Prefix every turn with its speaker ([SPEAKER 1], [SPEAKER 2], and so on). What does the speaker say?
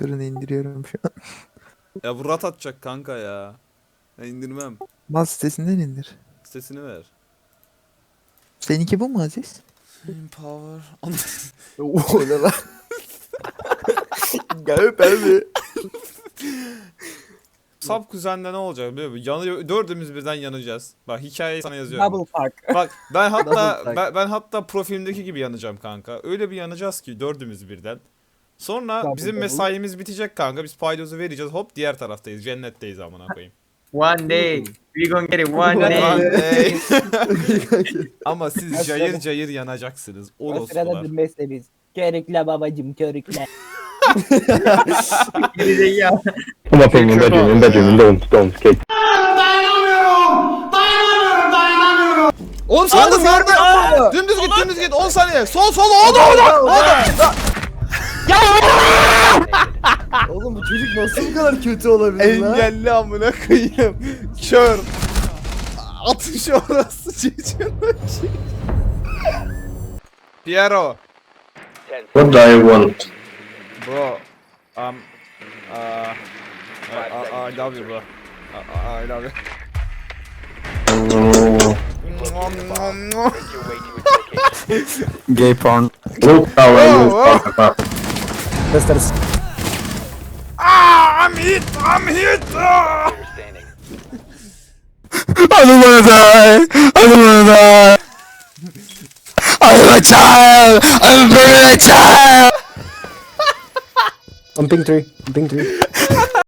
[SPEAKER 1] Durun indiriyorum şu an.
[SPEAKER 2] Ya bu rat atacak kanka ya. Ya indirmem.
[SPEAKER 1] Mal sitesinden indir.
[SPEAKER 2] Sesini ver.
[SPEAKER 1] Seninki bu mu Aziz?
[SPEAKER 2] Power.
[SPEAKER 1] O ne lan? Gel abi.
[SPEAKER 2] Sap kuzende ne olacak biliyor musun? Yanıyor, dördümüz birden yanacağız. Bak hikayeyi sana yazıyorum.
[SPEAKER 3] Double fuck.
[SPEAKER 2] Bak ben hatta
[SPEAKER 1] Double
[SPEAKER 2] ben, ben hatta profilimdeki gibi yanacağım kanka. Öyle bir yanacağız ki dördümüz birden. Sonra
[SPEAKER 3] Double
[SPEAKER 2] bizim
[SPEAKER 3] double.
[SPEAKER 2] mesaimiz bitecek kanka. Biz paydozu vereceğiz. Hop diğer taraftayız. Cennetteyiz amına koyayım.
[SPEAKER 4] One day. We gonna get it one day.
[SPEAKER 2] ey. Ama siz cayır cayır yanacaksınız.
[SPEAKER 3] O sırada bilmezse biz. Körükle babacım körükle.
[SPEAKER 4] Geri ya.
[SPEAKER 5] I'm up in my bedroom, in bedroom, and don't, don't skate.
[SPEAKER 2] Oğlum sağda sağda. Dümdüz git dümdüz git 10 saniye. Sol sol oldu oldu.
[SPEAKER 1] Oğlum bu çocuk nasıl bu kadar kötü olabilir lan?
[SPEAKER 2] Engelli amına koyayım. Kör. Atış orası çocuğun. Piero.
[SPEAKER 5] What do I want?
[SPEAKER 2] Bro. Um. Uh, I, I, I love you bro. I, I love you.
[SPEAKER 1] Gay porn.
[SPEAKER 5] Look how I
[SPEAKER 2] Whoa,
[SPEAKER 5] move.
[SPEAKER 2] Whoa.
[SPEAKER 1] Gösteririz.
[SPEAKER 2] Ah, I'm hit. I'm hit. Ah!
[SPEAKER 1] I don't wanna die. I don't wanna die. I'm a child. I'm very a child. I'm ping three. I'm ping three.